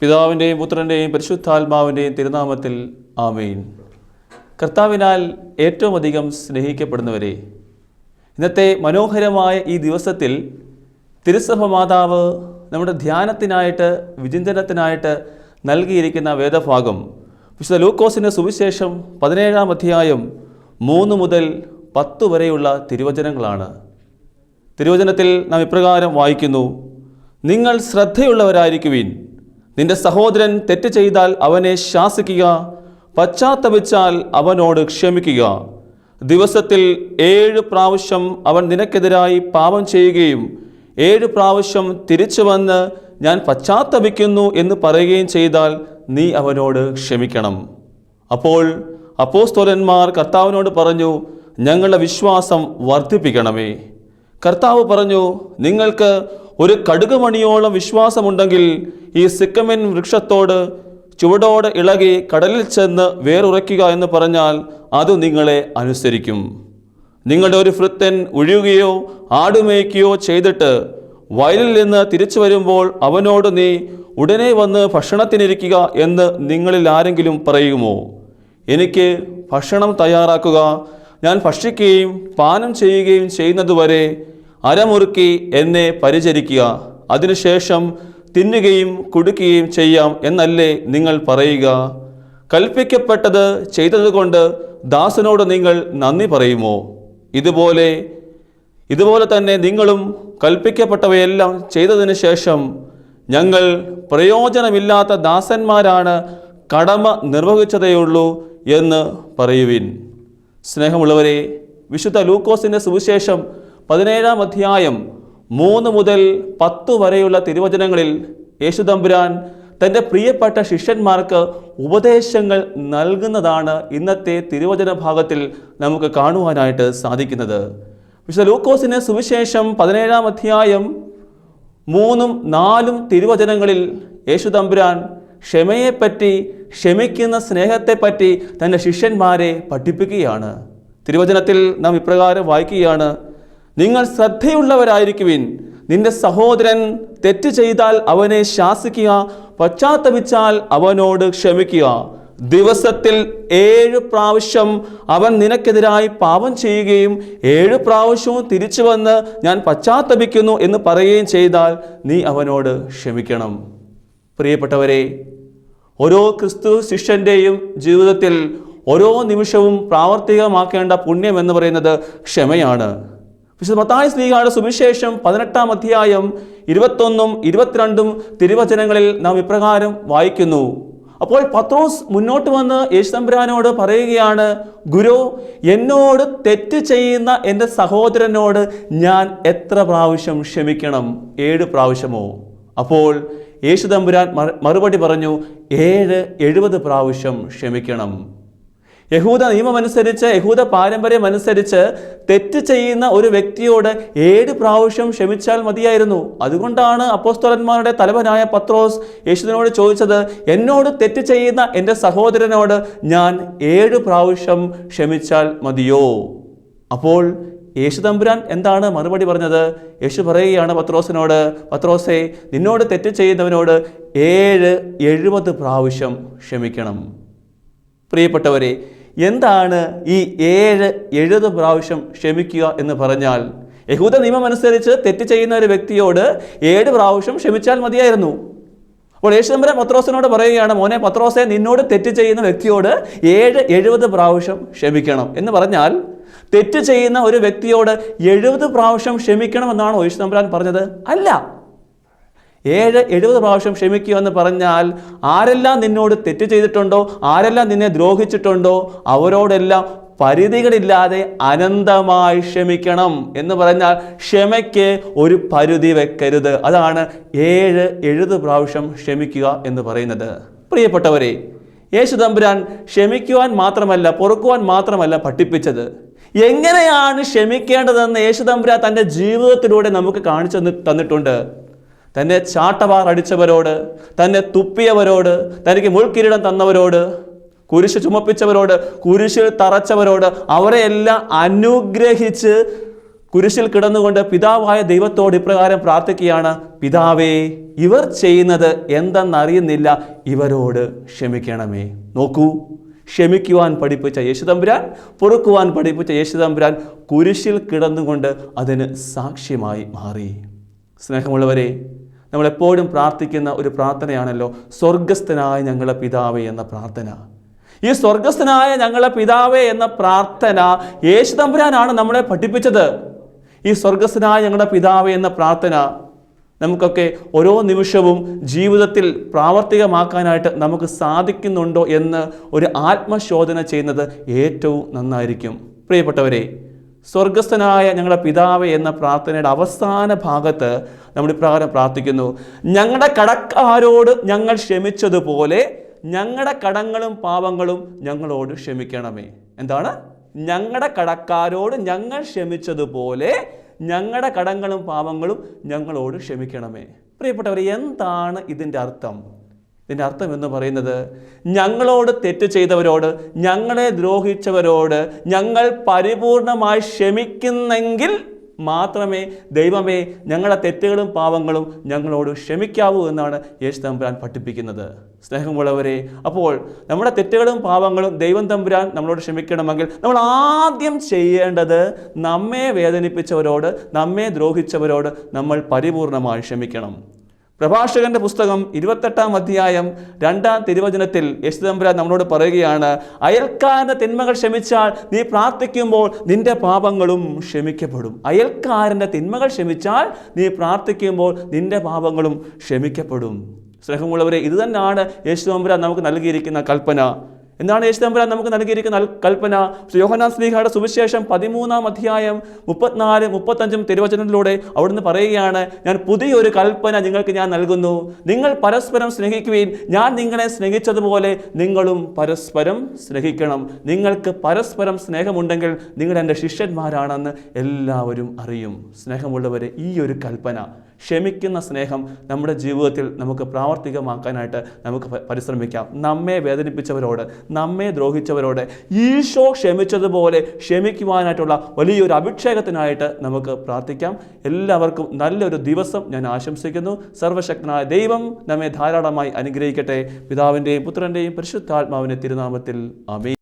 പിതാവിന്റെയും പുത്രന്റെയും പരിശുദ്ധാത്മാവിന്റെയും തിരുനാമത്തിൽ ആമേൻ. കർത്താവിനാൽ ഏറ്റവും അധികം സ്നേഹിക്കപ്പെടുന്നവരെ ഇന്നത്തെ മനോഹരമായ ഈ ദിവസത്തിൽ തിരുസഭ മാതാവ് നമ്മുടെ ധ്യാനത്തിനായിട്ട് വിചിന്തനത്തിനായിട്ട് നൽകിയിരിക്കുന്ന വേദഭാഗം വിശുദ്ധ ലൂക്കോസിന്റെ സുവിശേഷം പതിനേഴാം അധ്യായം മൂന്ന് മുതൽ പത്ത് വരെയുള്ള തിരുവചനങ്ങളാണ്. തിരുവചനത്തിൽ നാം ഇപ്രകാരം വായിക്കുന്നു നിങ്ങൾ ശ്രദ്ധയുള്ളവരായിരിക്കുവിൻ നിന്റെ സഹോദരൻ തെറ്റ് ചെയ്താൽ അവനെ ശാസിക്കുക പശ്ചാത്തപിച്ചാൽ അവനോട് ക്ഷമിക്കുക. ദിവസത്തിൽ ഏഴ് പ്രാവശ്യം അവൻ നിനക്കെതിരായി പാപം ചെയ്യുകയും ഏഴ് പ്രാവശ്യം തിരിച്ചു വന്ന് ഞാൻ പശ്ചാത്തപിക്കുന്നു എന്ന് പറയുകയും ചെയ്താൽ നീ അവനോട് ക്ഷമിക്കണം. അപ്പോൾ അപ്പോസ്തോലന്മാർ കർത്താവിനോട് പറഞ്ഞു ഞങ്ങളുടെ വിശ്വാസം വർദ്ധിപ്പിക്കണമേ. കർത്താവ് പറഞ്ഞു നിങ്ങൾക്ക് ഒരു കടുകുമണിയോളം വിശ്വാസമുണ്ടെങ്കിൽ ഈ സിക്കമിൻ വൃക്ഷത്തോട് ചുവടോട് ഇളകി കടലിൽ ചെന്ന് വേറുറയ്ക്കുക എന്ന് പറഞ്ഞാൽ അത് നിങ്ങളെ അനുസരിക്കും. നിങ്ങളുടെ ഒരു ഭൃത്തൻ ഒഴിയുകയോ ആടുമേയ്ക്കുകയോ ചെയ്തിട്ട് വയലിൽ നിന്ന് തിരിച്ചു വരുമ്പോൾ അവനോട് നീ ഉടനെ വന്ന് ഭക്ഷണത്തിനിരിക്കുക എന്ന് നിങ്ങളിൽ ആരെങ്കിലും പറയുമോ? എനിക്ക് ഭക്ഷണം തയ്യാറാക്കുക ഞാൻ ഭക്ഷിക്കുകയും പാനം ചെയ്യുകയും ചെയ്യുന്നതുവരെ അരമുറുക്കി എന്നെ പരിചരിക്കുക. അതിനുശേഷം തിന്നുകയും കുടുക്കുകയും ചെയ്യാം എന്നല്ലേ നിങ്ങൾ പറയുക. കൽപ്പിക്കപ്പെട്ടത് ചെയ്തതുകൊണ്ട് ദാസനോട് നിങ്ങൾ നന്ദി പറയുമോ? ഇതുപോലെ ഇതുപോലെ തന്നെ നിങ്ങളും കൽപ്പിക്കപ്പെട്ടവയെല്ലാം ചെയ്തതിന് ശേഷം ഞങ്ങൾ പ്രയോജനമില്ലാത്ത ദാസന്മാരാണ് കടമ നിർവഹിച്ചതേയുള്ളൂ എന്ന് പറയുവിൻ. സ്നേഹമുള്ളവരെ വിശുദ്ധ ലൂക്കോസിന്റെ സുവിശേഷം പതിനേഴാം അധ്യായം മൂന്ന് മുതൽ പത്തു വരെയുള്ള തിരുവചനങ്ങളിൽ യേശുദമ്പുരാൻ തന്റെ പ്രിയപ്പെട്ട ശിഷ്യന്മാർക്ക് ഉപദേശങ്ങൾ നൽകുന്നതാണ് ഇന്നത്തെ തിരുവചന ഭാഗത്തിൽ നമുക്ക് കാണുവാനായിട്ട് സാധിക്കുന്നത്. വിശുദ്ധ ലൂക്കോസിന് സുവിശേഷം പതിനേഴാം അധ്യായം മൂന്നും നാലും തിരുവചനങ്ങളിൽ യേശുദമ്പുരാൻ ക്ഷമയെപ്പറ്റി ക്ഷമിക്കുന്ന സ്നേഹത്തെപ്പറ്റി തന്റെ ശിഷ്യന്മാരെ പഠിപ്പിക്കുകയാണ്. തിരുവചനത്തിൽ നാം ഇപ്രകാരം വായിക്കുകയാണ് നിങ്ങൾ ശ്രദ്ധയുള്ളവരായിരിക്കുവിൻ. നിന്റെ സഹോദരൻ തെറ്റ് ചെയ്താൽ അവനെ ശാസിക്കുക പശ്ചാത്തപിച്ചാൽ അവനോട് ക്ഷമിക്കുക. ദിവസത്തിൽ ഏഴ് പ്രാവശ്യം അവൻ നിനക്കെതിരായി പാപം ചെയ്യുകയും ഏഴ് പ്രാവശ്യവും തിരിച്ചു വന്ന് ഞാൻ പശ്ചാത്തപിക്കുന്നു എന്ന് പറയുകയും ചെയ്താൽ നീ അവനോട് ക്ഷമിക്കണം. പ്രിയപ്പെട്ടവരെ ഓരോ ക്രിസ്തു ശിഷ്യന്റെയും ജീവിതത്തിൽ ഓരോ നിമിഷവും പ്രാവർത്തികമാക്കേണ്ട പുണ്യം എന്ന് പറയുന്നത് ക്ഷമയാണ്. വിശുദ്ധ മത്തായ സ്ത്രീകളുടെ സുവിശേഷം പതിനെട്ടാം അധ്യായം ഇരുപത്തൊന്നും ഇരുപത്തിരണ്ടും തിരുവചനങ്ങളിൽ നാം ഇപ്രകാരം വായിക്കുന്നു. അപ്പോൾ പത്രോസ് മുന്നോട്ട് വന്ന് യേശുതമ്പുരാനോട് പറയുകയാണ് ഗുരു എന്നോട് തെറ്റ് ചെയ്യുന്ന എന്റെ സഹോദരനോട് ഞാൻ എത്ര പ്രാവശ്യം ക്ഷമിക്കണം? ഏഴ് പ്രാവശ്യമോ? അപ്പോൾ യേശുതമ്പുരാൻ മറു- മറുപടി പറഞ്ഞു ഏഴ് എഴുപത് പ്രാവശ്യം ക്ഷമിക്കണം. യഹൂദ നിയമമനുസരിച്ച് യഹൂദ പാരമ്പര്യം അനുസരിച്ച് തെറ്റ് ചെയ്യുന്ന ഒരു വ്യക്തിയോട് ഏഴ് പ്രാവശ്യം ക്ഷമിച്ചാൽ മതിയായിരുന്നു. അതുകൊണ്ടാണ് അപ്പോസ്തോലന്മാരുടെ തലവനായ പത്രോസ് യേശുദിനോട് ചോദിച്ചത് എന്നോട് തെറ്റ് ചെയ്യുന്ന എന്റെ സഹോദരനോട് ഞാൻ ഏഴ് പ്രാവശ്യം ക്ഷമിച്ചാൽ മതിയോ? അപ്പോൾ യേശു തമ്പുരാൻ എന്താണ് മറുപടി പറഞ്ഞത്? യേശു പറയുകയാണ് പത്രോസിനോട് പത്രോസെ നിന്നോട് തെറ്റ് ചെയ്യുന്നവനോട് ഏഴ് എഴുപത് പ്രാവശ്യം ക്ഷമിക്കണം. പ്രിയപ്പെട്ടവരെ എന്താണ് ഈ ഏഴ് എഴുപത് പ്രാവശ്യം ക്ഷമിക്കുക എന്ന് പറഞ്ഞാൽ? യഹൂദ നിയമം അനുസരിച്ച് തെറ്റ് ചെയ്യുന്ന ഒരു വ്യക്തിയോട് ഏഴ് പ്രാവശ്യം ക്ഷമിച്ചാൽ മതിയായിരുന്നു. അപ്പോൾ യേശുദമ്പര പത്രോസിനോട് പറയുകയാണ് മോനെ പത്രോസെ നിന്നോട് തെറ്റ് ചെയ്യുന്ന വ്യക്തിയോട് ഏഴ് എഴുപത് പ്രാവശ്യം ക്ഷമിക്കണം. എന്ന് പറഞ്ഞാൽ തെറ്റ് ചെയ്യുന്ന ഒരു വ്യക്തിയോട് എഴുപത് പ്രാവശ്യം ക്ഷമിക്കണം എന്നാണോ യേശുദമ്പരാൻ പറഞ്ഞത്? അല്ല. ഏഴ് എഴുപത് പ്രാവശ്യം ക്ഷമിക്കുക എന്ന് പറഞ്ഞാൽ ആരെല്ലാം നിന്നോട് തെറ്റ് ചെയ്തിട്ടുണ്ടോ? ആരെല്ലാം നിന്നെ ദ്രോഹിച്ചിട്ടുണ്ടോ? അവരോടെല്ലാം പരിധികളില്ലാതെ അനന്തമായി ക്ഷമിക്കണം എന്ന് പറഞ്ഞാൽ ക്ഷമയ്ക്ക് ഒരു പരിധി വെക്കരുത്. അതാണ് ഏഴ് എഴുപത് പ്രാവശ്യം ക്ഷമിക്കുക എന്ന് പറയുന്നത്. പ്രിയപ്പെട്ടവരെ യേശു തമ്പുരാൻ ക്ഷമിക്കുവാൻ മാത്രമല്ല പൊറുക്കുവാൻ മാത്രമല്ല പഠിപ്പിച്ചത്. എങ്ങനെയാണ് ക്ഷമിക്കേണ്ടതെന്ന് യേശു തമ്പുരാൻ തന്റെ ജീവിതത്തിലൂടെ നമുക്ക് കാണിച്ചു തന്നിട്ടുണ്ട്? തന്നെ ചാട്ടവാർ അടിച്ചവരോട് തന്നെ തുപ്പിയവരോട് തനിക്ക് മുൾക്കിരീടം തന്നവരോട് കുരിശ് ചുമപ്പിച്ചവരോട് കുരിശിൽ തറച്ചവരോട് അവരെയെല്ലാം അനുഗ്രഹിച്ച് കുരിശിൽ കിടന്നുകൊണ്ട് പിതാവായ ദൈവത്തോട് ഇപ്രകാരം പ്രാർത്ഥിക്കുകയാണ് പിതാവേ ഇവർ ചെയ്യുന്നത് എന്തെന്നറിയുന്നില്ല ഇവരോട് ക്ഷമിക്കണമേ. നോക്കൂ ക്ഷമിക്കുവാൻ പഠിപ്പിച്ച യേശുദമ്പുരാൻ പൊറുക്കുവാൻ പഠിപ്പിച്ച യേശുദമ്പുരാൻ കുരിശിൽ കിടന്നുകൊണ്ട് അതിന് സാക്ഷ്യമായി മാറി. സ്നേഹമുള്ളവരെ നമ്മളെപ്പോഴും പ്രാർത്ഥിക്കുന്ന ഒരു പ്രാർത്ഥനയാണല്ലോ സ്വർഗസ്ഥനായ ഞങ്ങളുടെ പിതാവേ എന്ന പ്രാർത്ഥന. ഈ സ്വർഗസ്ഥനായ ഞങ്ങളുടെ പിതാവേ എന്ന പ്രാർത്ഥന യേശു തമ്പുരാനാണ് നമ്മളെ പഠിപ്പിച്ചത്. ഈ സ്വർഗസ്ഥനായ ഞങ്ങളുടെ പിതാവേ എന്ന പ്രാർത്ഥന നമുക്കൊക്കെ ഓരോ നിമിഷവും ജീവിതത്തിൽ പ്രാവർത്തികമാക്കാനായിട്ട് നമുക്ക് സാധിക്കുന്നുണ്ടോ എന്ന് ഒരു ആത്മശോധന ചെയ്യുന്നത് ഏറ്റവും നന്നായിരിക്കും. പ്രിയപ്പെട്ടവരെ സ്വർഗസ്ഥനായ ഞങ്ങളുടെ പിതാവ് എന്ന പ്രാർത്ഥനയുടെ അവസാന ഭാഗത്ത് നമ്മൾ ഇപ്രകാരം പ്രാർത്ഥിക്കുന്നു. ഞങ്ങളുടെ കടക്കാരോട് ഞങ്ങൾ ക്ഷമിച്ചതുപോലെ ഞങ്ങളുടെ കടങ്ങളും പാപങ്ങളും ഞങ്ങളോട് ക്ഷമിക്കണമേ. എന്താണ്? ഞങ്ങളുടെ കടക്കാരോട് ഞങ്ങൾ ക്ഷമിച്ചതുപോലെ ഞങ്ങളുടെ കടങ്ങളും പാപങ്ങളും ഞങ്ങളോട് ക്ഷമിക്കണമേ. പ്രിയപ്പെട്ടവർ എന്താണ് ഇതിന്റെ അർത്ഥം? ഇതിന്റെ അർത്ഥം എന്ന് പറയുന്നത് ഞങ്ങളോട് തെറ്റ് ചെയ്തവരോട് ഞങ്ങളെ ദ്രോഹിച്ചവരോട് ഞങ്ങൾ പരിപൂർണമായി ക്ഷമിക്കുന്നെങ്കിൽ മാത്രമേ ദൈവമേ ഞങ്ങളുടെ തെറ്റുകളും പാവങ്ങളും ഞങ്ങളോട് ക്ഷമിക്കാവൂ എന്നാണ് യേശു തമ്പുരാൻ പഠിപ്പിക്കുന്നത്. സ്നേഹമുള്ളവരെ അപ്പോൾ നമ്മുടെ തെറ്റുകളും പാവങ്ങളും ദൈവം തമ്പുരാൻ നമ്മളോട് ക്ഷമിക്കണമെങ്കിൽ നമ്മൾ ആദ്യം ചെയ്യേണ്ടത് നമ്മെ വേദനിപ്പിച്ചവരോട് നമ്മെ ദ്രോഹിച്ചവരോട് നമ്മൾ പരിപൂർണമായി ക്ഷമിക്കണം. പ്രഭാഷകന്റെ പുസ്തകം ഇരുപത്തെട്ടാം അധ്യായം രണ്ടാം തിരുവചനത്തിൽ യേശുദമ്പുരാൻ നമ്മളോട് പറയുകയാണ് അയൽക്കാരന്റെ തിന്മകൾ ക്ഷമിച്ചാൽ നീ പ്രാർത്ഥിക്കുമ്പോൾ നിന്റെ പാപങ്ങളും ക്ഷമിക്കപ്പെടും. അയൽക്കാരന്റെ തിന്മകൾ ക്ഷമിച്ചാൽ നീ പ്രാർത്ഥിക്കുമ്പോൾ നിന്റെ പാപങ്ങളും ക്ഷമിക്കപ്പെടും. സ്നേഹമുള്ളവരെ ഇത് തന്നെയാണ് യേശുദമ്പുരാൻ നമുക്ക് നൽകിയിരിക്കുന്ന കൽപ്പന. എന്താണ് യേശു തമ്പുരാൻ നമുക്ക് നൽകിയിരിക്കുന്ന കൽപ്പന? യോഹനാൻ സ്ലീഹയുടെ സുവിശേഷം പതിമൂന്നാം അധ്യായം മുപ്പത്തിനാല് മുപ്പത്തഞ്ചും തിരുവചനത്തിലൂടെ അവിടുന്ന് പറയുകയാണ് ഞാൻ പുതിയൊരു കൽപ്പന നിങ്ങൾക്ക് ഞാൻ നൽകുന്നു. നിങ്ങൾ പരസ്പരം സ്നേഹിക്കുവിൻ. ഞാൻ നിങ്ങളെ സ്നേഹിച്ചതുപോലെ നിങ്ങളും പരസ്പരം സ്നേഹിക്കണം. നിങ്ങൾക്ക് പരസ്പരം സ്നേഹമുണ്ടെങ്കിൽ നിങ്ങൾ എന്റെ ശിഷ്യന്മാരാണെന്ന് എല്ലാവരും അറിയും. സ്നേഹമുള്ളവരെ ഈ ഒരു കൽപ്പന ക്ഷമിക്കുന്ന സ്നേഹം നമ്മുടെ ജീവിതത്തിൽ നമുക്ക് പ്രാവർത്തികമാക്കാനായിട്ട് നമുക്ക് പരിശ്രമിക്കാം. നമ്മെ വേദനിപ്പിച്ചവരോട് നമ്മെ ദ്രോഹിച്ചവരോട് ഈശോ ക്ഷമിച്ചതുപോലെ ക്ഷമിക്കുവാനായിട്ടുള്ള വലിയൊരു അഭിഷേകത്തിനായിട്ട് നമുക്ക് പ്രാർത്ഥിക്കാം. എല്ലാവർക്കും നല്ലൊരു ദിവസം ഞാൻ ആശംസിക്കുന്നു. സർവശക്തനായ ദൈവം നമ്മെ ധാരാളമായി അനുഗ്രഹിക്കട്ടെ. പിതാവിന്റെയും പുത്രന്റെയും പരിശുദ്ധാത്മാവിന്റെ തിരുനാമത്തിൽ അമീ